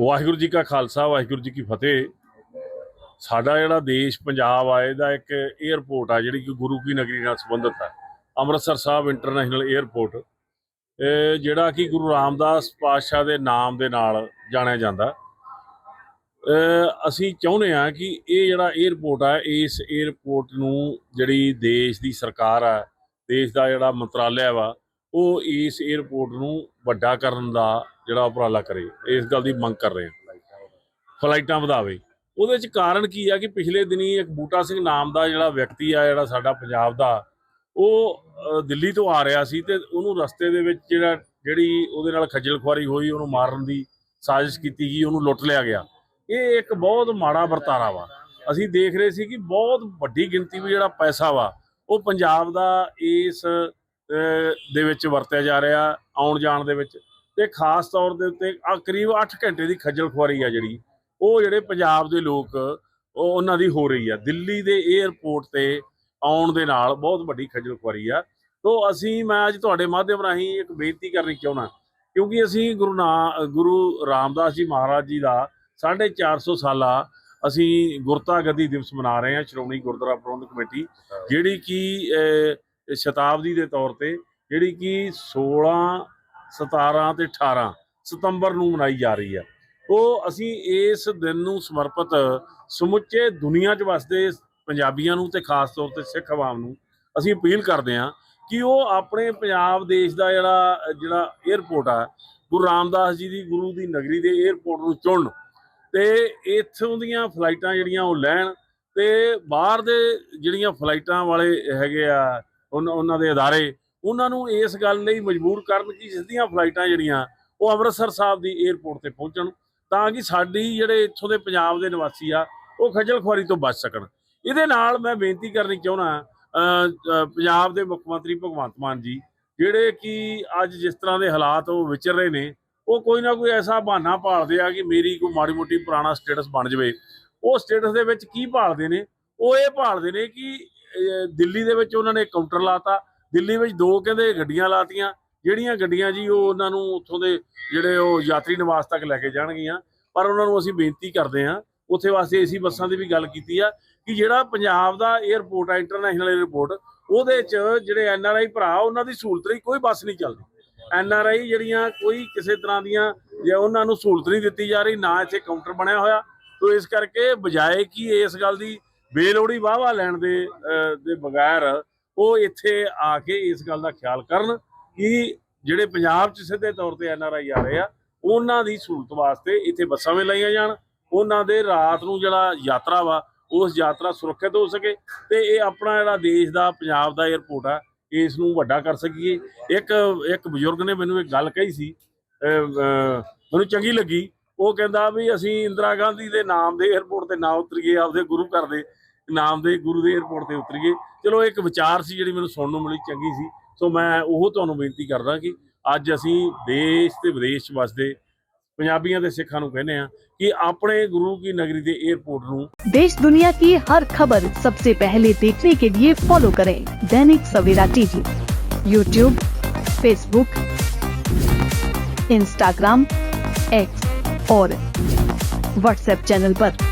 ਵਾਹਿਗੁਰੂ ਜੀ ਕਾ ਖਾਲਸਾ, ਵਾਹਿਗੁਰੂ ਜੀ ਕੀ ਫਤਿਹ। ਸਾਡਾ ਜਿਹੜਾ ਦੇਸ਼ ਪੰਜਾਬ ਆ, ਇਹਦਾ ਇੱਕ 에ਅਰਪੋਰਟ ਆ, ਜਿਹੜੀ ਕਿ ਗੁਰੂ ਕੀ ਨਗਰੀ ਨਾਲ ਸੰਬੰਧਿਤ ਆ। ਅੰਮ੍ਰਿਤਸਰ ਸਾਹਿਬ ਇੰਟਰਨੈਸ਼ਨਲ 에ਅਰਪੋਰਟ ਜਿਹੜਾ ਕਿ ਗੁਰੂ ਰਾਮਦਾਸ ਪਾਤਸ਼ਾਹ ਦੇ ਨਾਮ ਦੇ ਨਾਲ ਜਾਣਿਆ ਜਾਂਦਾ। ਅਸੀਂ ਚਾਹੁੰਦੇ ਆ ਕਿ ਇਹ ਜਿਹੜਾ 에ਅਰਪੋਰਟ ਆ, ਇਸ 에ਅਰਪੋਰਟ ਨੂੰ ਜਿਹੜੀ ਦੇਸ਼ ਦੀ ਸਰਕਾਰ ਆ, ਦੇਸ਼ ਦਾ ਜਿਹੜਾ ਮੰਤਰਾਲਾ ਵਾ, ਉਹ ਇਸ 에ਅਰਪੋਰਟ ਨੂੰ ਵੱਡਾ ਕਰਨ ਦਾ ਜਿਹੜਾ ਉਪਰਾਲਾ ਕਰੇ, ਇਸ ਗੱਲ ਦੀ ਮੰਗ ਕਰ ਰਹੇ ਹਾਂ। ਫਲਾਈਟਾਂ ਵਧਾਵੇ। ਉਹਦੇ ਵਿੱਚ ਕਾਰਨ ਕੀ ਆ ਕਿ ਪਿਛਲੇ ਦਿਨੀ ਇੱਕ ਬੂਟਾ ਸਿੰਘ ਨਾਮ ਦਾ ਜਿਹੜਾ ਵਿਅਕਤੀ ਆ, ਜਿਹੜਾ ਸਾਡਾ ਪੰਜਾਬ ਦਾ, ਉਹ ਦਿੱਲੀ ਤੋਂ ਆ ਰਿਹਾ ਸੀ ਤੇ ਉਹਨੂੰ ਰਸਤੇ ਦੇ ਵਿੱਚ ਜਿਹੜਾ, ਜਿਹੜੀ ਉਹਦੇ ਨਾਲ ਖੱਜਲ ਖੁਆਰੀ ਹੋਈ, ਉਹਨੂੰ ਮਾਰਨ ਦੀ ਸਾਜ਼ਿਸ਼ ਕੀਤੀ ਗਈ, ਉਹਨੂੰ ਲੁੱਟ ਲਿਆ ਗਿਆ। ਇਹ ਇੱਕ ਬਹੁਤ ਮਾੜਾ ਵਰਤਾਰਾ ਵਾ। ਅਸੀਂ ਦੇਖ ਰਹੇ ਸੀ ਕਿ ਬਹੁਤ ਵੱਡੀ ਗਿਣਤੀ ਵਿੱਚ ਜਿਹੜਾ ਪੈਸਾ ਵਾ, ਉਹ ਪੰਜਾਬ ਦਾ ਇਸ ਦੇ ਵਿੱਚ ਵਰਤਿਆ ਜਾ ਰਿਹਾ ਆਉਣ ਜਾਣ ਦੇ ਵਿੱਚ। ਤੇ ਖਾਸ ਤੌਰ ਦੇ ਉੱਤੇ ਆ ਕਰੀਬ 8 ਘੰਟੇ ਦੀ ਖੱਜਲ ਖੁਆਰੀ ਆ ਜਿਹੜੀ ਉਹ ਜਿਹੜੇ ਪੰਜਾਬ ਦੇ ਲੋਕ ਉਹ ਉਹਨਾਂ ਦੀ ਹੋ ਰਹੀ ਆ। ਦਿੱਲੀ ਦੇ 에ਅਰਪੋਰਟ ਤੇ ਆਉਣ ਦੇ ਨਾਲ ਬਹੁਤ ਵੱਡੀ ਖੱਜਲ ਖੁਆਰੀ ਆ। ਤੋਂ ਅਸੀਂ ਮੈਂ ਅੱਜ ਤੁਹਾਡੇ ਮਾਧਿਅਮ ਰਾਹੀਂ ਇੱਕ ਬੇਨਤੀ ਕਰਨੀ ਚਾਹੁੰਦਾ ਕਿਉਂਕਿ ਅਸੀਂ ਗੁਰੂ ਨਾ ਗੁਰੂ ਰਾਮਦਾਸ ਜੀ ਮਹਾਰਾਜ ਜੀ ਦਾ 450 ਸਾਲਾ ਅਸੀਂ ਗੁਰਤਾ ਗੱਦੀ ਦਿਵਸ ਮਨਾ ਰਹੇ ਹਾਂ ਸ਼੍ਰੋਮਣੀ ਗੁਰਦੁਆਰਾ ਪ੍ਰਬੰਧਕ ਕਮੇਟੀ ਜਿਹੜੀ ਕਿ ਸ਼ਤਾਬਦੀ ਦੇ ਤੌਰ ਤੇ ਜਿਹੜੀ ਕਿ 16 17 ਤੇ 18 ਸਤੰਬਰ ਨੂੰ ਮਨਾਈ ਜਾ ਰਹੀ ਹੈ। ਉਹ ਅਸੀਂ ਇਸ ਦਿਨ ਨੂੰ ਸਮਰਪਿਤ ਸਮੁੱਚੇ ਦੁਨੀਆ 'ਚ ਵਸਦੇ ਪੰਜਾਬੀਆਂ ਨੂੰ ਤੇ ਖਾਸ ਤੌਰ ਤੇ ਸਿੱਖ ਆਵਾਮ ਨੂੰ ਅਸੀਂ ਅਪੀਲ ਕਰਦੇ ਹਾਂ ਕਿ ਉਹ ਆਪਣੇ ਪੰਜਾਬ ਦੇਸ਼ ਦਾ ਜਿਹੜਾ ਜਿਹੜਾ 에ਅਰਪੋਰਟ ਆ, ਗੁਰੂ ਰਾਮਦਾਸ ਜੀ ਦੀ, ਗੁਰੂ ਦੀ ਨਗਰੀ ਦੇ 에ਅਰਪੋਰਟ ਨੂੰ ਚੁਣਨ ਤੇ ਇੱਥੋਂ ਦੀਆਂ ਫਲਾਈਟਾਂ ਜਿਹੜੀਆਂ ਉਹ ਲੈਣ ਤੇ ਬਾਹਰ ਦੇ ਜਿਹੜੀਆਂ ਫਲਾਈਟਾਂ ਵਾਲੇ ਹੈਗੇ ਆ, ਉਨ- ਉਹਨਾਂ ਦੇ ਅਦਾਰੇ ਉਹਨਾਂ ਨੂੰ ਇਸ ਗੱਲ ਲਈ ਮਜਬੂਰ ਕਰਨ ਕਿ ਜਿਸ ਦੀਆਂ ਫਲਾਈਟਾਂ ਜਿਹੜੀਆਂ, ਉਹ ਅੰਮ੍ਰਿਤਸਰ ਸਾਹਿਬ ਦੀ 에ਅਰਪੋਰਟ ਤੇ ਪਹੁੰਚਣ, ਤਾਂ ਕਿ ਸਾਡੀ ਜਿਹੜੇ ਇੱਥੋਂ ਦੇ ਪੰਜਾਬ ਦੇ ਨਿਵਾਸੀ ਆ, ਉਹ ਖੱਜਲ ਖੁਆਰੀ ਤੋਂ ਬਚ ਸਕਣ। ਇਹਦੇ ਨਾਲ ਮੈਂ ਬੇਨਤੀ ਕਰਨੀ ਚਾਹੁੰਦਾ ਪੰਜਾਬ ਦੇ ਮੁੱਖ ਮੰਤਰੀ ਭਗਵੰਤ ਮਾਨ ਜੀ, ਜਿਹੜੇ ਕਿ ਅੱਜ ਜਿਸ ਤਰ੍ਹਾਂ ਦੇ ਹਾਲਾਤ ਉਹ ਵਿਚਰ ਰਹੇ ਨੇ, ਉਹ ਕੋਈ ਨਾ ਕੋਈ ਐਸਾ ਬਹਾਨਾ ਭਾਲਦੇ ਆ ਕਿ ਮੇਰੀ ਕੋਈ ਮਾੜੀ ਮੋਟੀ ਪੁਰਾਣਾ ਸਟੇਟਸ ਬਣ ਜਾਵੇ। ਉਹ ਸਟੇਟਸ ਦੇ ਵਿੱਚ ਕੀ ਭਾਲਦੇ ਨੇ? ਉਹ ਇਹ ਭਾਲਦੇ ਨੇ ਕਿ ਦਿੱਲੀ ਦੇ ਵਿੱਚ ਉਹਨਾਂ ਨੇ ਕਾਊਂਟਰ ਲਾਤਾ ਦਿੱਲੀ ਵਿੱਚ ਦੋ ਕਹਿੰਦੇ ਗੱਡੀਆਂ ਲਾਤੀਆਂ, ਜਿਹੜੀਆਂ ਗੱਡੀਆਂ ਜੀ ਉਹ ਉਹਨਾਂ ਨੂੰ ਉੱਥੋਂ ਦੇ ਜਿਹੜੇ ਉਹ ਯਾਤਰੀ ਨਿਵਾਸ ਤੱਕ ਲੈ ਕੇ ਜਾਣਗੀਆਂ, ਪਰ ਉਹਨਾਂ ਨੂੰ ਅਸੀਂ ਬੇਨਤੀ ਕਰਦੇ ਹਾਂ, ਉੱਥੇ ਵਾਸਤੇ ਏਸੀ ਬੱਸਾਂ ਦੀ ਵੀ ਗੱਲ ਕੀਤੀ ਆ, ਕਿ ਜਿਹੜਾ ਪੰਜਾਬ ਦਾ 에ਅਰਪੋਰਟ ਆ ਇੰਟਰਨੈਸ਼ਨਲ 에ਅਰਪੋਰਟ ਉਹਦੇ 'ਚ ਜਿਹੜੇ ਐਨ ਆਰ ਆਈ ਭਰਾ, ਉਹਨਾਂ ਦੀ ਸਹੂਲਤ ਲਈ ਕੋਈ ਬੱਸ ਨਹੀਂ ਚੱਲਦੀ। ਐਨ ਆਰ ਆਈ ਜਿਹੜੀਆਂ ਕੋਈ ਕਿਸੇ ਤਰ੍ਹਾਂ ਦੀਆਂ, ਜਾਂ ਉਹਨਾਂ ਨੂੰ ਸਹੂਲਤ ਨਹੀਂ ਦਿੱਤੀ ਜਾ ਰਹੀ, ਨਾ ਇੱਥੇ ਕਾਊਂਟਰ ਬਣਿਆ ਹੋਇਆ, ਤੋ ਇਸ ਕਰਕੇ ਬਜਾਏ ਕਿ ਇਸ ਗੱਲ ਦੀ ਬੇਲੋੜੀ ਵਾਹਵਾ ਲੈਣ ਦੇ ਦੇ ਬਗੈਰ ਉਹ ਇੱਥੇ ਆ ਕੇ ਇਸ ਗੱਲ ਦਾ ਖਿਆਲ ਕਰਨ ਕਿ ਜਿਹੜੇ ਪੰਜਾਬ 'ਚ ਸਿੱਧੇ ਤੌਰ ਤੇ ਐਨ ਆਰ ਆਈ ਆ ਰਹੇ ਆ ਉਹਨਾਂ ਦੀ ਸਹੂਲਤ ਵਾਸਤੇ ਇੱਥੇ ਬੱਸਾਂ ਵੀ ਲਾਈਆਂ ਜਾਣ ਉਹਨਾਂ ਦੇ ਰਾਤ ਨੂੰ ਜਿਹੜਾ ਯਾਤਰਾ ਵਾ ਉਸ ਯਾਤਰਾ ਸੁਰੱਖਿਅਤ ਹੋ ਸਕੇ ਤੇ ਇਹ ਆਪਣਾ ਜਿਹੜਾ ਦੇਸ਼ ਦਾ ਪੰਜਾਬ ਦਾ 에ਅਰਪੋਰਟ ਆ ਇਸ ਨੂੰ ਵੱਡਾ ਕਰ ਸਕੀਏ। ਇੱਕ ਇੱਕ ਬਜ਼ੁਰਗ ਨੇ ਮੈਨੂੰ ਇੱਕ ਗੱਲ ਕਹੀ ਸੀ ਅਹ, ਮੈਨੂੰ ਚੰਗੀ ਲੱਗੀ। ਉਹ ਕਹਿੰਦਾ ਵੀ ਅਸੀਂ ਇੰਦਰਾ ਗਾਂਧੀ ਦੇ ਨਾਮ ਦੇ 에ਅਰਪੋਰਟ ਤੇ ਨਾ ਉਤਰੀਏ ਆਪਦੇ ਗੁਰੂ ਘਰ ਦੇ। ਨਾਮ ਦੇ ਗੁਰੂ ਦੇ 에어ਪੋਰਟ ਤੇ ਉਤਰੀਏ। ਚਲੋ, ਇੱਕ ਵਿਚਾਰ ਸੀ ਜਿਹੜੀ ਮੈਨੂੰ ਸੁਣਨ ਨੂੰ ਮਿਲੀ, ਚੰਗੀ ਸੀ। ਸੋ ਮੈਂ ਉਹ ਤੁਹਾਨੂੰ ਬੇਨਤੀ ਕਰਦਾ ਕਿ ਅੱਜ ਅਸੀਂ ਦੇਸ਼ ਤੇ ਵਿਦੇਸ਼ ਵਸਦੇ ਪੰਜਾਬੀਆਂ ਤੇ ਸਿੱਖਾਂ ਨੂੰ ਕਹਿੰਦੇ ਆ ਕਿ ਆਪਣੇ ਗੁਰੂ ਕੀ ਨਗਰੀ ਦੇ 에어ਪੋर्ट ਨੂੰ देश दुनिया की हर खबर सबसे पहले देखने के लिए फॉलो करें। Dainik Savera TV YouTube Facebook Instagram X और व्हाट्सएप चैनल पर।